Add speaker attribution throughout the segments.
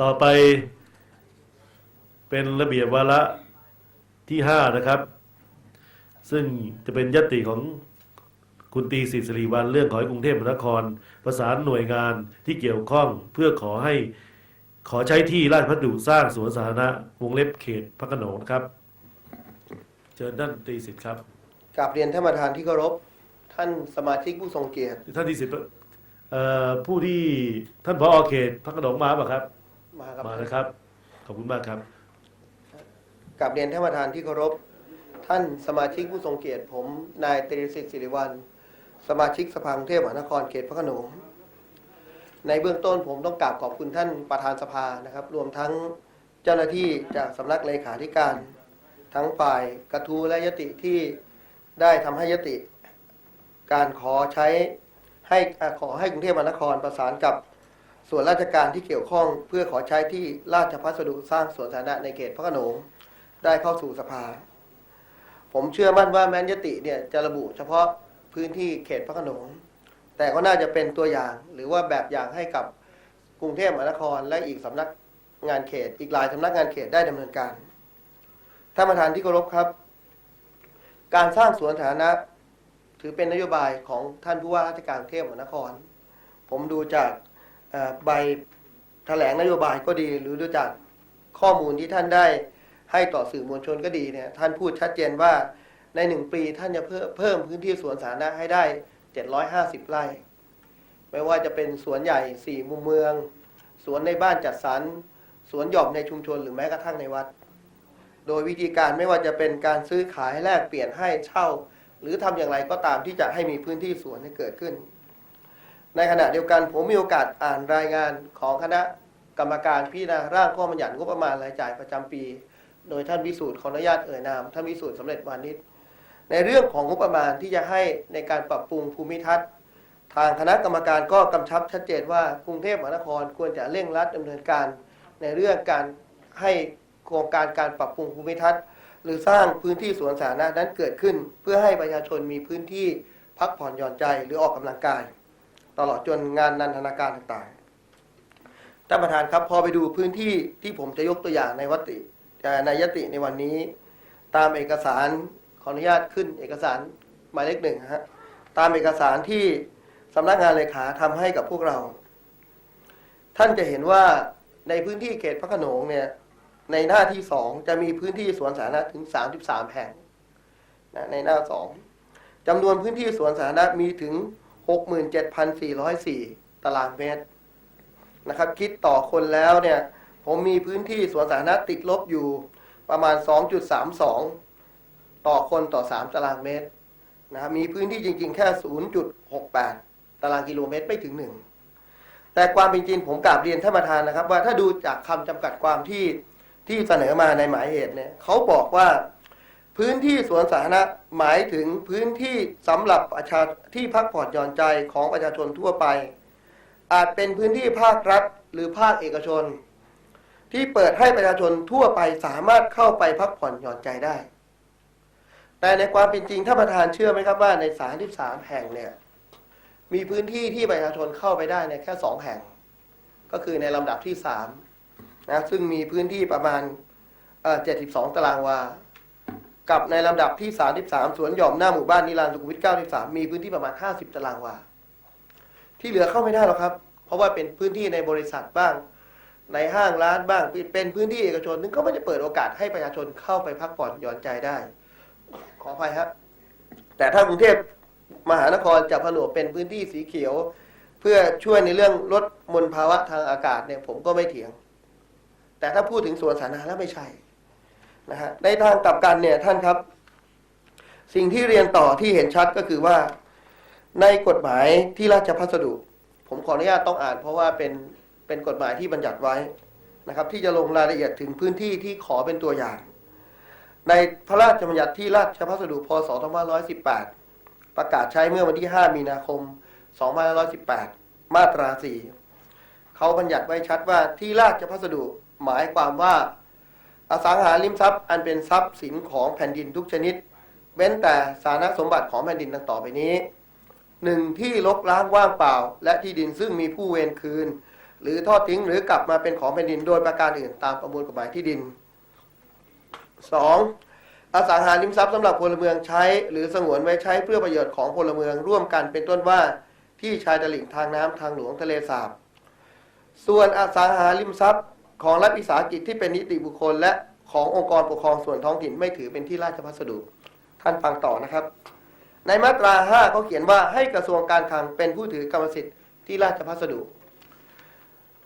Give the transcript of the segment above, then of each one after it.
Speaker 1: ต่อไปเป็นระเบียบวาระที่ห้านะครับ ซึ่งจะเป็นยติของคุณตรีสิริวัลเรื่องขอให้กรุงเทพมหานคร ประสานหน่วยงานที่เกี่ยวข้องเพื่อขอให้ขอใช้ที่ราชพัสดุสร้างสวนสาธารณะวงเล็บเขตพระโขนงนะครับ เชิญท่านตรีสิทธิ์ครับ
Speaker 2: กราบเรียนท่านประธานที่เคารพท่านสมาชิกผู้ทรงเกียรติ
Speaker 1: ท่านตรีสิทธิ์เอ่อผู้ที่ท่านผอเขตพระโขนงมาป่ะครับ
Speaker 2: มาครับ
Speaker 1: มานะครับ ขอบคุณมากครับ
Speaker 2: กราบเรียนท่านประธานที่เคารพ ท่านสมาชิกผู้ทรงเกียรติผม นายตรีสิทธิ์สิริวัลสมาชิกสภากรุงเทพมหานครเขตพระโขนงในเบื้องต้นผมต้องกราบขอบคุณท่านประธานสภานะครับ รวมทั้งเจ้าหน้าที่จากสำนักเลขาธิการ ทั้งฝ่ายกระทู้และยติที่ได้ทำให้ยติ การขอใช้ให้อ่าขอให้กรุงเทพมหานครประสานกับ ส่วนราชการที่เกี่ยวข้องเพื่อขอใช้ที่ราชพัสดุสร้างสวนสาธารณะในเขตพระโขนงได้เข้าสู่สภา ผมเชื่อมั่นว่าแม้นยติเนี่ยจะระบุเฉพาะพื้นที่เขตพระโขนงแต่ก็น่าจะเป็นตัวอย่างหรือว่าแบบอย่างให้กับกรุงเทพมหานครและอีกสำนักงานเขต อีกหลายสำนักงานเขตได้ดำเนินการท่านประธานที่เคารพครับ การสร้างสวนสาธารณะถือเป็นนโยบายของท่านผู้ว่าราชการกรุงเทพมหานคร ผมดูจาก ใบแถลงนโยบายก็ดี หรือดูจากข้อมูลที่ท่านได้ให้ต่อสื่อมวลชนก็ดีเนี่ยท่านพูดชัดเจนว่าในหนึ่งปีท่านจะเพิ่มเพิ่มพื้นที่สวนสาธารณะให้ได้ 750 ไร่ ไม่ว่าจะเป็นสวนใหญ่สี่มุมเมือง สวนในบ้านจัดสรรสวนหย่อมในชุมชนหรือแม้กระทั่งในวัด โดยวิธีการไม่ว่าจะเป็นการซื้อขายแลกเปลี่ยนให้เช่า หรือทำอย่างไรก็ตามที่จะให้มีพื้นที่สวนให้เกิดขึ้น ในขณะเดียวกันผมมีโอกาสอ่านรายงานของคณะกรรมการพิจารณาร่างข้อบัญญัติงบประมาณรายจ่ายประจำปี โดยท่านวิสูตรขออนุญาตเอ่ยนามท่านวิสูตรสำเร็จวานิชในเรื่องของงบประมาณที่จะให้ในการปรับปรุงภูมิทัศน์ ทางคณะกรรมการก็กำชับชัดเจนว่ากรุงเทพมหานครควรจะเร่งรัดดำเนินการ ในเรื่องการให้โครงการการปรับปรุงภูมิทัศน์หรือสร้างพื้นที่สวนสาธารณะนั้นเกิดขึ้น เพื่อให้ประชาชนมีพื้นที่พักผ่อนหย่อนใจหรือออกกำลังกาย ตลอดจนงานนันทนาการต่างๆ ท่านประธานครับพอไปดูพื้นที่ที่ผมจะยกตัวอย่างในวัติในยติในวันนี้ ตามเอกสารขออนุญาตขึ้นเอกสารหมายเลขหนึ่งฮะตามเอกสารที่สำนักงานเลขาทำให้กับพวกเรา ท่านจะเห็นว่าในพื้นที่เขตพระโขนงเนี่ยในหน้าที่สองจะมีพื้นที่สวนสาธารณะถึง 33 แห่งนะในหน้าสองจำนวนพื้นที่สวนสาธารณะมีถึง 67,404 ตารางเมตรนะครับ คิดต่อคนแล้วเนี่ย ผมมีพื้นที่สวนสาธารณะติดลบอยู่ประมาณ 2.32 ต่อคนต่อ 3 ตารางเมตรนะครับมีพื้นที่จริง ๆ แค่ 0.68 ตารางกิโลเมตรไม่ถึงหนึ่งแต่ความเป็นจริงผมกราบเรียนท่านประธานนะครับ ว่าถ้าดูจากคำจำกัดความที่ที่เสนอมาในหมายเหตุเนี่ยเขาบอกว่า พื้นที่สวนสาธารณะหมายถึงพื้นที่สำหรับประชาที่พักผ่อนหย่อนใจของประชาชนทั่วไป อาจเป็นพื้นที่ภาครัฐหรือภาคเอกชน ที่เปิดให้ประชาชนทั่วไปสามารถเข้าไปพักผ่อนหย่อนใจได้ แต่ในความเป็นจริงท่านประธานเชื่อไหมครับว่าใน 33 แห่งเนี่ยมีพื้นที่ที่ประชาชนเข้าไปได้เนี่ยแค่สองแห่ง ก็คือในลำดับที่สามนะซึ่งมีพื้นที่ประมาณ 72 ตารางวา กับในลำดับที่ 33 สวนหย่อมหน้าหมู่บ้านนิรันดร์สุขุมวิท 93 มีพื้นที่ประมาณ 50 ตารางวา ที่เหลือเข้าไม่ได้หรอกครับ เพราะว่าเป็นพื้นที่ในบริษัทบ้าง ในห้างร้านบ้าง เป็นพื้นที่เอกชนนึงก็ไม่ได้เปิดโอกาสให้ประชาชนเข้าไปพักผ่อนหย่อนใจได้ ขออภัยครับ แต่ถ้ากรุงเทพมหานครจะผนวกเป็นพื้นที่สีเขียว เพื่อช่วยในเรื่องลดมลภาวะทางอากาศเนี่ยผมก็ไม่เถียง แต่ถ้าพูดถึงสวนสาธารณะแล้วไม่ใช่ นะฮะในทางกลับกันเนี่ยท่านครับ สิ่งที่เรียนต่อที่เห็นชัดก็คือว่า ในกฎหมายที่ราชพัสดุ ผมขออนุญาตต้องอ่าน เพราะว่าเป็นเป็นกฎหมายที่บัญญัติไว้นะครับ ที่จะลงรายละเอียดถึงพื้นที่ที่ขอเป็นตัวอย่าง ในพระราชบัญญัติที่ราชพัสดุพศ2518 ประกาศใช้เมื่อวันที่ 5 มีนาคม 2518 มาตรา 4เขาบัญญัติไว้ชัดว่าที่ราชพัสดุหมายความว่า อสังหาริมทรัพย์อันเป็นทรัพย์สินของแผ่นดินทุกชนิด เว้นแต่สารณสมบัติของแผ่นดินดังต่อไปนี้หนึ่งที่ลกล้างว่างเปล่า และที่ดินซึ่งมีผู้เวรคืน หรือทอดทิ้งหรือกลับมาเป็นของแผ่นดินโดยประการอื่นตามประมวลกฎหมายที่ดิน 2. อสังหาริมทรัพย์สำหรับพลเมืองใช้ หรือสงวนไว้ใช้เพื่อประโยชน์ของพลเมืองร่วมกันเป็นต้นว่าที่ชายตลิ่งทางน้ำทางหลวงทะเลสาบ ส่วนอสังหาริมทรัพย์ ของรัฐวิสาหกิจที่เป็นนิติบุคคล และขององค์กรปกครองส่วนท้องถิ่นไม่ถือเป็นที่ราชพัสดุ ท่านฟังต่อนะครับ ในมาตรา5เขาเขียนว่าให้กระทรวงการคลังเป็นผู้ถือกรรมสิทธิ์ที่ราชพัสดุ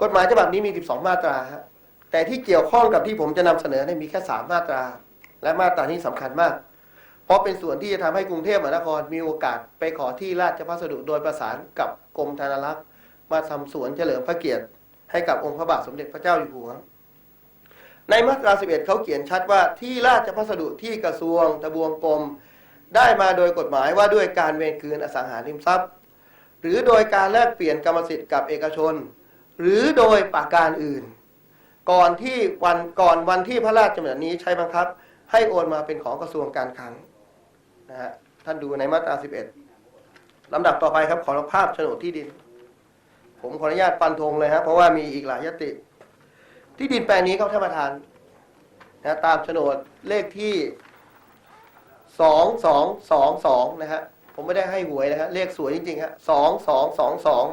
Speaker 2: กฎหมายฉบับนี้มี 12 มาตราฮะแต่ที่เกี่ยวข้องกับที่ผมจะนำเสนอเนี่ยมีแค่ 3 มาตรา และมาตรานี้สำคัญมาก เพราะเป็นส่วนที่จะทำให้กรุงเทพมหานครมีโอกาสไปขอที่ราชพัสดุโดยประสานกับกรมธนารักษ์มาทำสวนเฉลิมพระเกียรติ ให้กับองค์พระบาทสมเด็จพระเจ้าอยู่หัว ในมาตรา 11 เขาเขียนชัดว่าที่ราชพัสดุที่กระทรวงทบวงกรมได้มาโดยกฎหมายว่าด้วยการเวรคืนอสังหาริมทรัพย์ หรือโดยการแลกเปลี่ยนกรรมสิทธิ์กับเอกชน หรือโดยประการอื่น ก่อนที่วันก่อนวันที่พระราชบัญญัตินี้ใช้บังคับ ให้โอนมาเป็นของกระทรวงการคลังนะฮะท่านดูในมาตรา 11ลำดับต่อไปครับขอรับภาพโฉนดที่ดิน ผมขออนุญาตฟันธงเลยครับเพราะว่ามีอีกหลายยติ ที่ดินแปลงนี้ครับท่านประธานนะตามโฉนดเลขที่สองสองสองสองนะฮะผมไม่ได้ให้หวยนะฮะเลขสวยจริงๆฮะสองสองสองสอง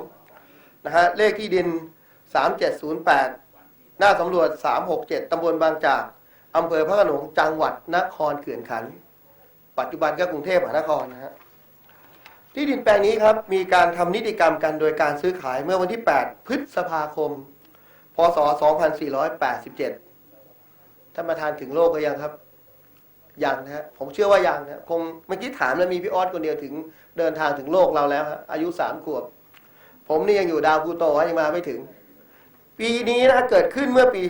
Speaker 2: นะฮะเลขที่ดินสามเจ็ดศูนย์แปดหน้าสำรวจสามหกเจ็ดตำบลบางจากอำเภอพระโขนงจังหวัดนครเขื่อนขัน ปัจจุบันก็กรุงเทพมหานครนะฮะ ที่ดินแปลงนี้ครับมีการทำนิติกรรมกันโดยการซื้อขายเมื่อวันที่ 8 พฤษภาคม พศ 2487 ท่านประธานถึงโลกก็ยังครับ ยังนะฮะผมเชื่อว่ายังนะคงเมื่อกี้ถามแล้วมีพี่ออสคนเดียวถึงเดินทางถึงโลกเราแล้วฮะอายุสามขวบ ผมนี่ยังอยู่ดาวพูโตะยังมาไม่ถึง ปีนี้นะเกิดขึ้นเมื่อปี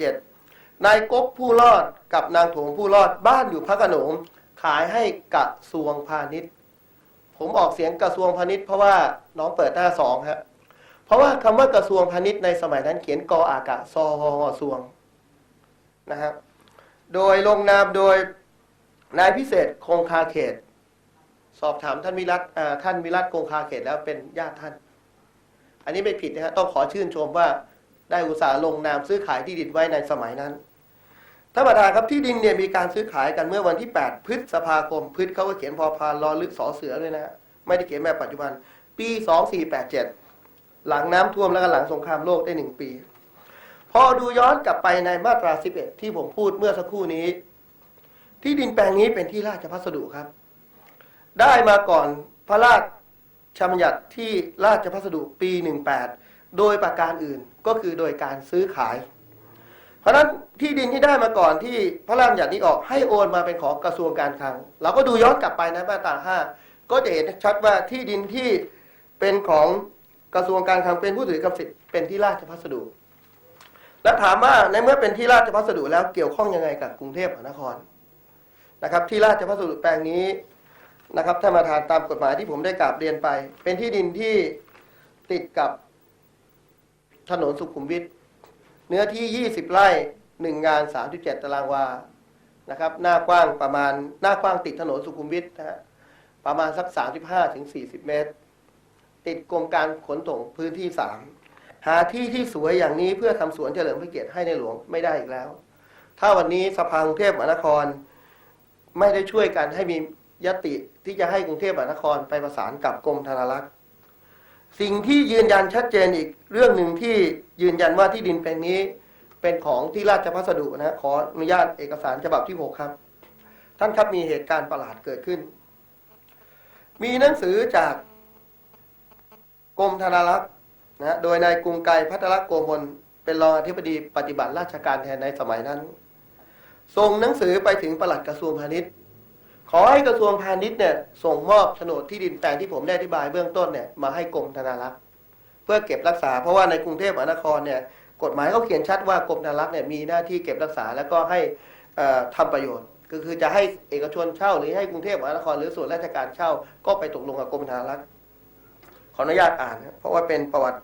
Speaker 2: 2487 นายกกผู้รอดกับนางถงผู้รอดบ้านอยู่พระโขนงขายให้กระทรวงพาณิชย์ ผมออกเสียงกระทรวงพาณิชย์เพราะว่าน้องเปิดหน้าสองฮะเพราะว่าคำว่ากระทรวงพาณิชย์ในสมัยนั้นเขียนกออากาศซอฮอสวงนะครับโดยลงนามโดยนายพิเศษคงคาเขต สอบถามท่านวิรัตท่านวิรัตคงคาเขตแล้วเป็นญาติท่าน อันนี้ไม่ผิดนะฮะต้องขอชื่นชมว่าได้อุตสาห์ลงนามซื้อขายที่ดินไว้ในสมัยนั้น ท่านประธานครับที่ดินเนี่ยมีการซื้อขายกันเมื่อวันที่ 8 พฤษภาคม พฤษเขาก็เขียนพอพานรอลึกสอเสือด้วยนะ ไม่ได้เขียนแบบปัจจุบัน ปี 2487 หลังน้ำท่วมแล้วก็หลังสงครามโลกได้หนึ่งปี พอดูย้อนกลับไปในมาตรา 11 ที่ผมพูดเมื่อสักครู่นี้ ที่ดินแปลงนี้เป็นที่ราชพัสดุครับ ได้มาก่อนพระราชบัญญัติที่ราชพัสดุปี 18 โดยประการอื่นก็คือโดยการซื้อขาย ราะฉะนั้นที่ดินที่ได้มาก่อนที่พระราชบัญญัตินี้ออกให้โอนมาเป็นของกระทรวงการคลัง เราก็ดูย้อนกลับไปนะมาตรา5ก็จะเห็นชัดว่าที่ดินที่เป็นของกระทรวงการคลังเป็นผู้ถือกรรมสิทธิ์เป็นที่ราชพัสดุ แล้วถามว่าในเมื่อเป็นที่ราชพัสดุแล้วเกี่ยวข้องยังไงกับกรุงเทพมหานครนะครับ ที่ราชพัสดุแปลงนี้นะครับท่านประธานตามกฎหมายที่ผมได้กราบเรียนไป เป็นที่ดินที่ติดกับถนนสุขุมวิท เนื้อที่ 20 ไร่หนึ่งงาน 37 ตารางวา นะครับ หน้ากว้างประมาณ หน้ากว้างติดถนนสุขุมวิทนะฮะ ประมาณสัก 35ถึง40 เมตร ติดกรมการขนส่งพื้นที่ 3 หาที่ที่สวยอย่างนี้เพื่อทำสวนเฉลิมพระเกียรติให้ในหลวงไม่ได้อีกแล้ว ถ้าวันนี้สภากรุงเทพมหานคร ไม่ได้ช่วยกันให้มียติที่จะให้กรุงเทพมหานครไปประสานกับกรมธนารักษ์ สิ่งที่ยืนยันชัดเจนอีกเรื่องหนึ่งที่ยืนยันว่าที่ดินแปลงนี้เป็นของที่ราชพัสดุนะขออนุญาตเอกสารฉบับที่ 6 ครับ ท่านครับมีเหตุการณ์ประหลาดเกิดขึ้น มีหนังสือจากกรมธนารักษ์นะโดยนายกรุงไกรพัทรโกมลเป็นรองอธิบดีปฏิบัติราชการแทนในสมัยนั้นส่งหนังสือไปถึงปลัดกระทรวงพาณิชย์ อให้กระทรวงพาณิชย์เนี่ยส่งมอบโฉนดที่ดินแปลงที่ผมได้อธิบายเบื้องต้นเนี่ยมาให้กรมธนารักษ์เพื่อเก็บรักษา เพราะว่าในกรุงเทพมหานครเนี่ยกฎหมายเขาเขียนชัดว่ากรมธนารักษ์เนี่ยมีหน้าที่เก็บรักษาแล้วก็ให้เอ่อทำประโยชน์ ก็คือจะให้เอกชนเช่าหรือให้กรุงเทพมหานครหรือส่วนราชการเช่า ก็ไปตกลงกับกรมธนารักษ์ขออนุญาตอ่าน เพราะว่าเป็นประวัติ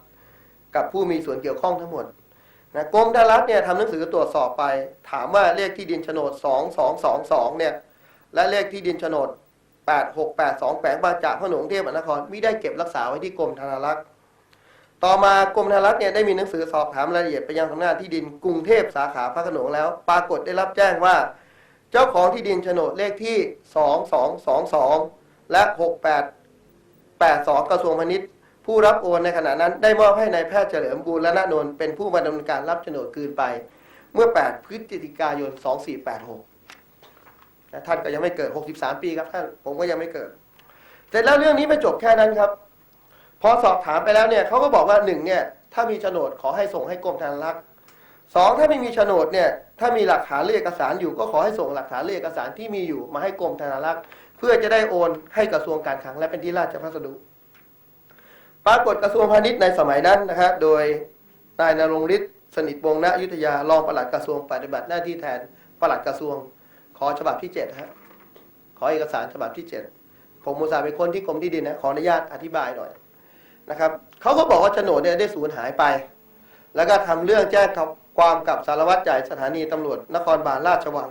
Speaker 2: กับผู้มีส่วนเกี่ยวข้องทั้งหมดนะกรมธนารักษ์เนี่ยทำหนังสือตรวจสอบไป ถามว่าเลขที่ดินโฉนด 2222 เนี่ย และเลขที่ดินโฉนด 8682แขวงบางจากพระโขนงเทพมหานครม่ได้เก็บรักษาไว้ที่กรมธนารักษ์ต่อมากรมธนารักษ์เนี่ยได้มีหนังสือสอบถามรายละเอียดไปยังสำนักงานที่ดินกรุงเทพสาขาพระโขนงแล้ว ปรากฏได้รับแจ้งว่า เจ้าของที่ดินโฉนดเลขที่ 2222 และ 6882 กระทรวงพาณิชย์ ผู้รับโอนในขณะนั้นได้มอบให้นายแพทย์เฉลิมบูรณะนนท์เป็นผู้มาดำเนินการรับโฉนดคืนไป เมื่อ 8 พฤศจิกายน 2486 ท่านก็ยังไม่เกิด 63 ปีครับท่านผมก็ยังไม่เกิด เสร็จแล้วเรื่องนี้ไม่จบแค่นั้นครับ พอสอบถามไปแล้วเนี่ยเขาก็บอกว่าหนึ่งเนี่ยถ้ามีโฉนดขอให้ส่งให้กรมธนารักษ์สองถ้าไม่มีโฉนดเนี่ยถ้ามีหลักฐานหรือเอกสารอยู่ ก็ขอให้ส่งหลักฐานหรือเอกสารที่มีอยู่มาให้กรมธนารักษ์เพื่อจะได้โอนให้กระทรวงการคลังและเป็นที่ราชพัสดุปรากฏกระทรวงพาณิชย์ในสมัยนั้นนะฮะโดยนายนรงฤทธิ์สนิทวงศ์ณอยุธยารองปลัดกระทรวงปฏิบัติหน้าที่แทนปลัดกระทรวง ขอฉบับที่เจ็ดฮะขอเอกสารฉบับที่เจ็ดผมมุตสาเป็นคนที่กรมที่ดินนะขออนุญาตอธิบายหน่อยนะครับเขาก็บอกว่าโฉนดเนี่ยได้สูญหายไป แล้วก็ทำเรื่องแจ้งความกับสารวัตรใหญ่สถานีตำรวจนครบาลราชวัง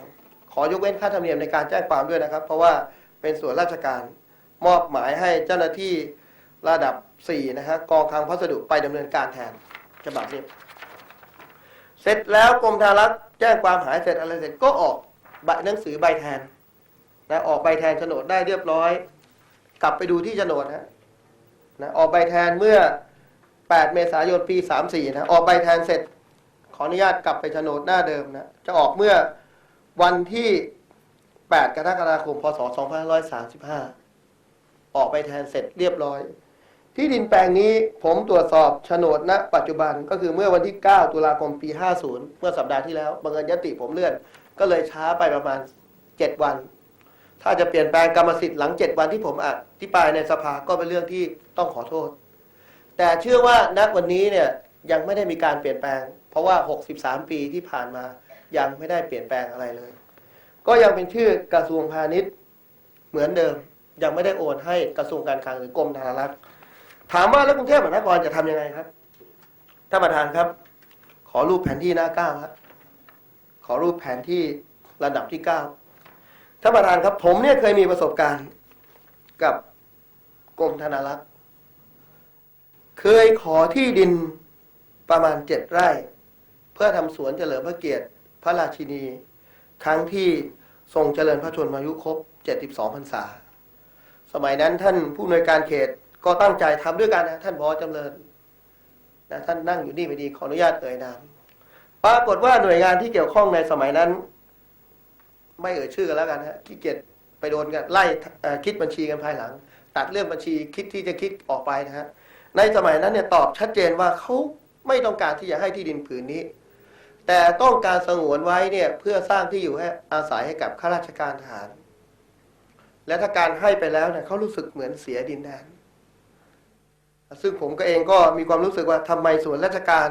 Speaker 2: ขอยกเว้นค่าธรรมเนียมในการแจ้งความด้วยนะครับ เพราะว่าเป็นส่วนราชการมอบหมายให้เจ้าหน้าที่ระดับ4นะฮะกองคลังพัสดุไปดำเนินการแทนฉบับนี้ เสร็จแล้วกรมธารักษ์แจ้งความหายเสร็จอะไรเสร็จก็ออก หนังสือใบแทนนะออกใบแทนโฉนดได้เรียบร้อย กลับไปดูที่โฉนดนะนะออกใบแทนเมื่อ 8 เมษายนปี 34 นะออกใบแทนเสร็จ ขออนุญาตกลับไปโฉนดหน้าเดิมนะจะออกเมื่อวันที่ 8 กรกฎาคม พศ 2535 ออกใบแทนเสร็จเรียบร้อย ที่ดินแปลงนี้ผมตรวจสอบโฉนดณ ปัจจุบันก็คือเมื่อวันที่ 9 ตุลาคมปี 50 เมื่อสัปดาห์ที่แล้วบังเอิญยติผมเลื่อน ก็เลยช้าไปประมาณ7วัน ถ้าจะเปลี่ยนแปลงกรรมสิทธิ์หลัง7วันที่ผมอธิบายในสภาก็เป็นเรื่องที่ต้องขอโทษ แต่เชื่อว่าณวันนี้เนี่ยยังไม่ได้มีการเปลี่ยนแปลง เพราะว่า 63 ปีที่ผ่านมายังไม่ได้เปลี่ยนแปลงอะไรเลย ก็ยังเป็นชื่อกระทรวงพาณิชย์เหมือนเดิม ยังไม่ได้โอนให้กระทรวงการคลังหรือกรมธนารักษ์ถามว่าแล้วกรุงเทพมหานครจะทำยังไงครับท่านประธานครับ ขอรูปแผนที่หน้าเก้าครับ อรูปแผนที่ระดับที่เก้าท่านประธานครับ ผมเนี่ยเคยมีประสบการณ์กับกรมธนารักษ์ เคยขอที่ดินประมาณเจ็ดไร่ เพื่อทำสวนเฉลิมพระเกียรติ พระราชินี ครั้งที่ทรงเจริญพระชนมายุครบ 72พรรษา สมัยนั้นท่านผู้อำนวยการเขตก็ตั้งใจทำด้วยกันนะ ท่านพอจำเริญนะท่านนั่งอยู่นี่ไม่ดีขออนุญาตเอ่ยนาม ปรากฏว่าหน่วยงานที่เกี่ยวข้องในสมัยนั้น ไม่เอ่ยชื่อกันแล้วกันฮะขี้เกียจไปโดนกันไล่คิดบัญชีกันภายหลัง ตัดเรื่องบัญชีคิดที่จะคิดออกไปนะฮะในสมัยนั้นเนี่ยตอบชัดเจนว่าเขาไม่ต้องการที่จะให้ที่ดินผืนนี้ แต่ต้องการสงวนไว้เนี่ยเพื่อสร้างที่อยู่ให้อาศัยให้กับข้าราชการทหาร และถ้าการให้ไปแล้วเนี่ยเขารู้สึกเหมือนเสียดินแดนซึ่งผมก็เองก็มีความรู้สึกว่าทำไมส่วนราชการ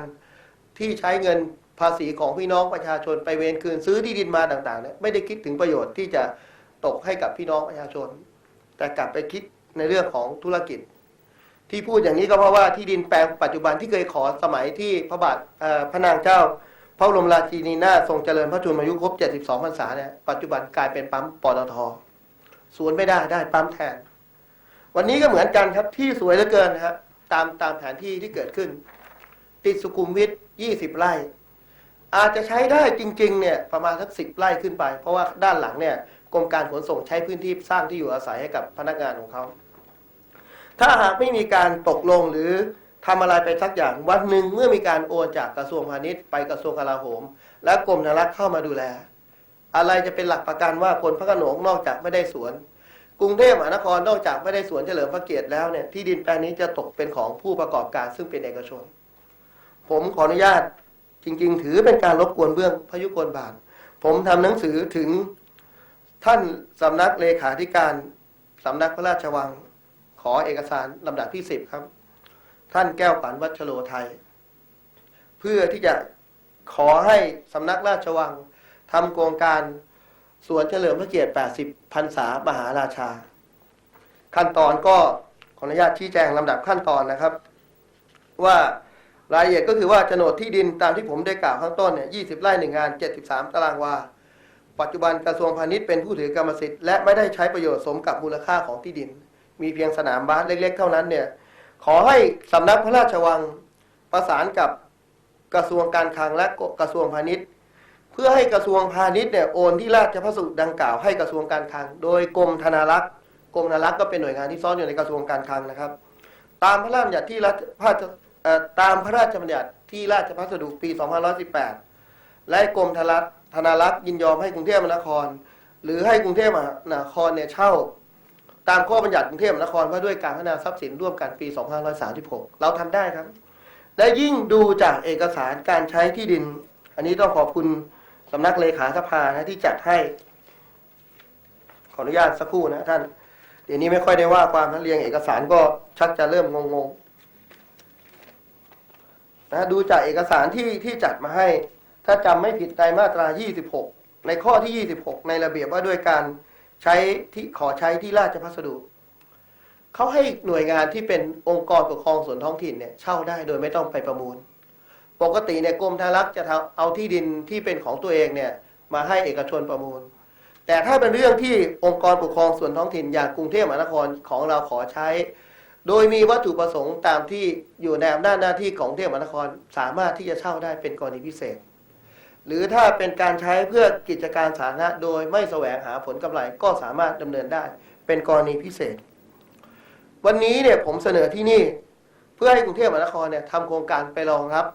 Speaker 2: ที่ใช้เงิน ภาษีของพี่น้องประชาชนไปเวรคืนซื้อที่ดินมาต่างๆเนี่ยไม่ได้คิดถึงประโยชน์ที่จะตกให้กับพี่น้องประชาชน แต่กลับไปคิดในเรื่องของธุรกิจ ที่พูดอย่างนี้ก็เพราะว่าที่ดินแปลงปัจจุบันที่เคยขอสมัยที่พระบาทพระนางเจ้า พระบรมราชินีนาถทรงเจริญพระชนมายุครบ 72พรรษาเนี่ยปัจจุบันกลายเป็นปั๊มปตทสวนไม่ได้ได้ปั๊มแทน วันนี้ก็เหมือนกันครับที่สวยเหลือเกินนะฮะตามตามแผนที่ที่เกิดขึ้น ติดสุขุมวิท 20 ไร่ อาจจะใช้ได้จริงๆเนี่ยประมาณสักสิบไร่ขึ้นไป เพราะว่าด้านหลังเนี่ยกรมการขนส่งใช้พื้นที่สร้างที่อยู่อาศัยให้กับพนักงานของเขา ถ้าหากไม่มีการตกลงหรือทำอะไรไปสักอย่างวันหนึ่งเมื่อมีการโอนจากกระทรวงพาณิชย์ไปกระทรวงกลาโหม และกรมธนารักษ์เข้ามาดูแล อะไรจะเป็นหลักประกันว่าคนพระโขนงนอกจากไม่ได้สวน กรุงเทพมหานครนอกจากไม่ได้สวนเฉลิมพระเกียรติแล้วเนี่ยที่ดินแปลงนี้จะตกเป็นของผู้ประกอบการซึ่งเป็นเอกชน ผมขออนุญาต จริง ๆ ถือเป็นการรบกวนเบื้องพยุกลบาท ผมทำหนังสือถึงท่านสำนักเลขาธิการสำนักพระราชวัง ขอเอกสารลำดับที่สิบครับ ท่านแก้วปันวัชโรไทย เพื่อที่จะขอให้สำนักราชวังทำโครงการสวนเฉลิมพระเกียรติ 80 พรรษามหาราชา ขั้นตอนก็ขออนุญาตชี้แจงลำดับขั้นตอนนะครับ ว่า รายละเอียดก็คือว่าโฉนดที่ดินตามที่ผมได้กล่าวข้างต้นเนี่ย20ไร่หนึ่งงาน 73 ตารางวา ปัจจุบันกระทรวงพาณิชย์เป็นผู้ถือกรรมสิทธิ์และไม่ได้ใช้ประโยชน์สมกับมูลค่าของที่ดิน มีเพียงสนามบาสเล็ก ๆ เท่านั้นเนี่ย ขอให้สำนักพระราชวังประสานกับกระทรวงการคลังและกระทรวงพาณิชย์ เพื่อให้กระทรวงพาณิชย์เนี่ยโอนที่ราชพัสดุดังกล่าวให้กระทรวงการคลัง โดยกรมธนารักษ์กรมธนารักษ์ก็เป็นหน่วยงานที่ซ่อนอยู่ในกระทรวงการคลังนะครับ ตามพระราชบัญญัติที่รัฐพระราช ตามพระราชบัญญัติที่ราชพัสดุปี 2518 และกรมธนารักษ์ธนารักษ์ยินยอมให้กรุงเทพมหานคร หรือให้กรุงเทพมหานครเนี่ยเช่า ตามข้อบัญญัติกรุงเทพมหานครว่าด้วยการพัฒนาทรัพย์สินร่วมกันปี 2536 เราทำได้ครับ และยิ่งดูจากเอกสารการใช้ที่ดิน อันนี้ต้องขอบคุณสำนักเลขาสภานะที่จัดให้ ขออนุญาตสักครู่นะท่าน เดี๋ยวนี้ไม่ค่อยได้ว่าความนะเรียงเอกสารก็ชักจะเริ่มงงๆ นะดูจากเอกสารที่ที่จัดมาให้ ถ้าจำไม่ผิดในมาตรา 26 ในข้อที่ 26 ในระเบียบว่าด้วยการใช้ที่ขอใช้ที่ราชพัสดุเขาให้หน่วยงานที่เป็นองค์กรปกครองส่วนท้องถิ่นเนี่ยเช่าได้โดยไม่ต้องไปประมูล ปกติเนี่ยกรมธนารักษ์จะเอาที่ดินที่เป็นของตัวเองเนี่ยมาให้เอกชนประมูล แต่ถ้าเป็นเรื่องที่องค์กรปกครองส่วนท้องถิ่นอย่างกรุงเทพมหานครของเราขอใช้ โดยมีวัตถุประสงค์ตามที่อยู่ในอำนาจหน้าที่ของกรุงเทพมหานครสามารถที่จะเช่าได้เป็นกรณีพิเศษ หรือถ้าเป็นการใช้เพื่อกิจการสาธารณะโดยไม่แสวงหาผลกำไรก็สามารถดำเนินได้เป็นกรณีพิเศษ วันนี้เนี่ยผมเสนอที่นี่เพื่อให้กรุงเทพมหานครเนี่ยทำโครงการไปรองรับ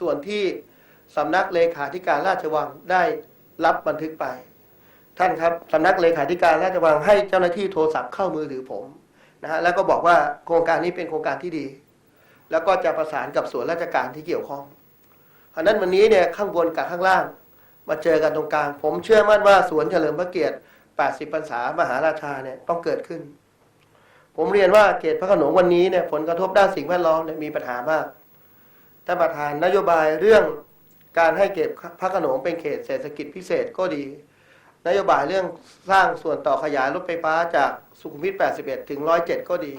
Speaker 2: ส่วนที่สำนักเลขาธิการราชวังได้รับบันทึกไป ท่านครับสำนักเลขาธิการราชวังให้เจ้าหน้าที่โทรศัพท์เข้ามือถือผม นะฮะแล้วก็บอกว่าโครงการนี้เป็นโครงการที่ดี แล้วก็จะประสานกับส่วนราชการที่เกี่ยวข้องเพราะนั้นวันนี้เนี่ยข้างบนกับข้างล่าง มาเจอกันตรงกลาง ผมเชื่อมั่นว่าสวนเฉลิมพระเกียรติ 80พรรษามหาราชาเนี่ยต้องเกิดขึ้น ผมเรียนว่าเขตพระโขนงวันนี้เนี่ยผลกระทบด้านสิ่งแวดล้อมเนี่ยมีปัญหามากท่านประธานนโยบายเรื่องการให้เขตพระโขนงเป็นเขตเศรษฐกิจพิเศษก็ดี นโยบายเรื่องสร้างส่วนต่อขยายรถไฟฟ้าจากสุขุมวิท 81 ถึง 107 ก็ดี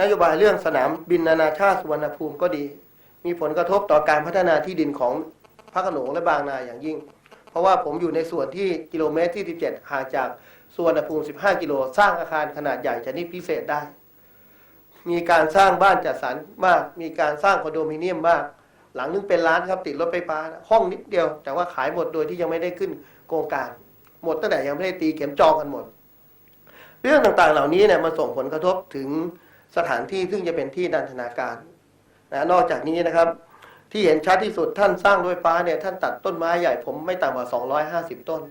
Speaker 2: นโยบายเรื่องสนามบินนานาชาติสุวรรณภูมิก็ดี มีผลกระทบต่อการพัฒนาที่ดินของพระโขนงและบางนาอย่างยิ่ง เพราะว่าผมอยู่ในส่วนที่กิโลเมตรที่ 17 ห่างจากสุวรรณภูมิ 15 กิโล สร้างอาคารขนาดใหญ่ชนิดพิเศษได้ มีการสร้างบ้านจัดสรรมาก มีการสร้างคอนโดมิเนียมมาก หลังนึงเป็นร้านครับติดรถไฟฟ้า ห้องนิดเดียว แต่ว่าขายหมดโดยที่ยังไม่ได้ขึ้นโครงการ หมดตั้งแต่ยังไม่ได้ตีเข็มจองกันหมด เรื่องต่างๆเหล่านี้เนี่ยมันส่งผลกระทบถึงสถานที่ซึ่งจะเป็นที่นันทนาการนะนอกจากนี้นะครับ ที่เห็นชัดที่สุดท่านสร้างด้วยฟ้าเนี่ยท่านตัดต้นไม้ใหญ่ผมไม่ต่ำกว่า 250 ต้น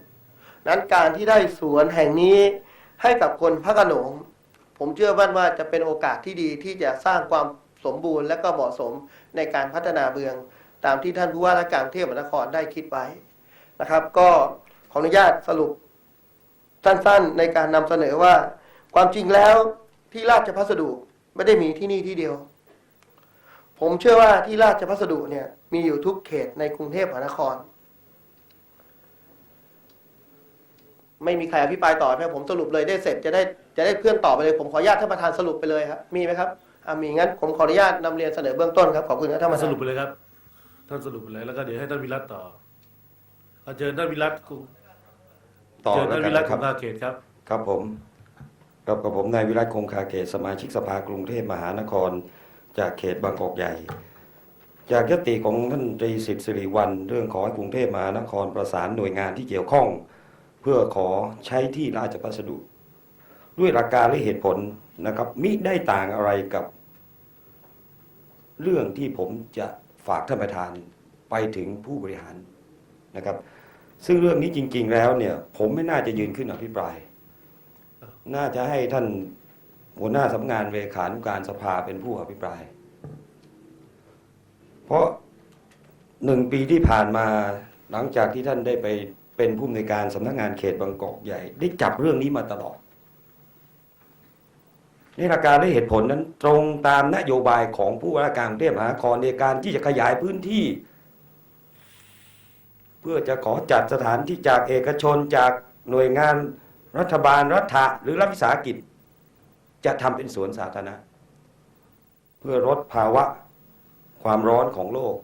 Speaker 2: นั้นการที่ได้สวนแห่งนี้ให้กับคนพระโขนงผมเชื่อมั่นว่าจะเป็นโอกาสที่ดีที่จะสร้างความสมบูรณ์และก็เหมาะสมในการพัฒนาเมือง ตามที่ท่านผู้ว่าราชการเทพมหานครได้คิดไว้นะครับ ก็ ขออนุญาตสรุป สั้นๆ ในการนำเสนอว่า ความจริงแล้วที่ราชพัสดุไม่ได้มีที่นี่ที่เดียว ผมเชื่อว่าที่ราชพัสดุเนี่ย มีอยู่ทุกเขตในกรุงเทพมหานคร ไม่มีใครอภิปรายต่อไหมผมสรุปเลยได้เสร็จจะได้จะได้เพื่อนต่อไปเลย ผมขออนุญาตท่านประธานสรุปไปเลยครับมีไหมครับอ่ามีงั้นผมขออนุญาตนำเรียนเสนอเบื้องต้นครับขอบคุณครับท่านป
Speaker 1: มา
Speaker 2: ระ
Speaker 1: ส
Speaker 2: ธาน
Speaker 1: รุปไปเลยครับ ท่านสรุปไปเลยแล้วก็เดี๋ยวให้ท่านวิรัตต่อ อาเชิญท่านวิรัตคุ
Speaker 3: ต่อ
Speaker 1: เชิญ
Speaker 3: แล้
Speaker 1: ท่า
Speaker 3: วนกั
Speaker 1: วิ
Speaker 3: น
Speaker 1: รัต
Speaker 3: นะค
Speaker 1: คุ
Speaker 3: รับ
Speaker 1: ณาเขตครับ
Speaker 3: ครับผมครับกับผมนายวิรัตคงคาเขตสมาชิกสภากรุงเทพมหานคร จากเขตบางกอกใหญ่ จากยติของท่านตรีสิทธิ์สิริวัลเรื่องขอให้กรุงเทพมหานครประสานหน่วยงานที่เกี่ยวข้อง เพื่อขอใช้ที่ราชพัสดุ ด้วยหลักการและเหตุผลนะครับมิได้ต่างอะไรกับ เรื่องที่ผมจะฝากท่านประธานไปถึงผู้บริหารนะครับ ซึ่งเรื่องนี้จริง ๆ แล้วเนี่ย ผมไม่น่าจะยืนขึ้นอภิปราย น่าจะให้ท่านหัวหน้าสำนักงานเลขานุการสภาเป็นผู้อภิปราย เพราะหนึ่งปีที่ผ่านมาหลังจากที่ท่านได้ไปเป็นผู้อำนวยการสำนักงานเขตบางกอกใหญ่ ได้จับเรื่องนี้มาตลอดในหลักการและเหตุผลนั้นตรงตามนโยบายของผู้ว่าการกรุงเทพมหานครในการที่จะขยายพื้นที่ พื่อจะขอจัดสถานที่จากเอกชนจากหน่วยงานรัฐบาลรัฐะหรือรัฐวิสาหกิจ จะทำเป็นสวนสาธารณะ เพื่อลดภาวะความร้อนของโลก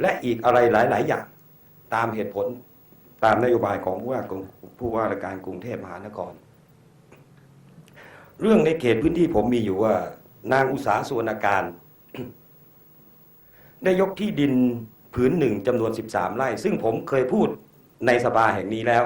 Speaker 3: และอีกอะไรหลาย ๆ อย่าง ตามเหตุผลตามนโยบายของผู้ว่ากรผู้ว่าราชการกรุงเทพมหานคร เรื่องในเขตพื้นที่ผมมีอยู่ว่า นางอุตสาสวรรณการ ได้ยกที่ดิน ผืนหนึ่งจำนวน 13 ไร่ ซึ่งผมเคยพูดในสภาแห่งนี้แล้ว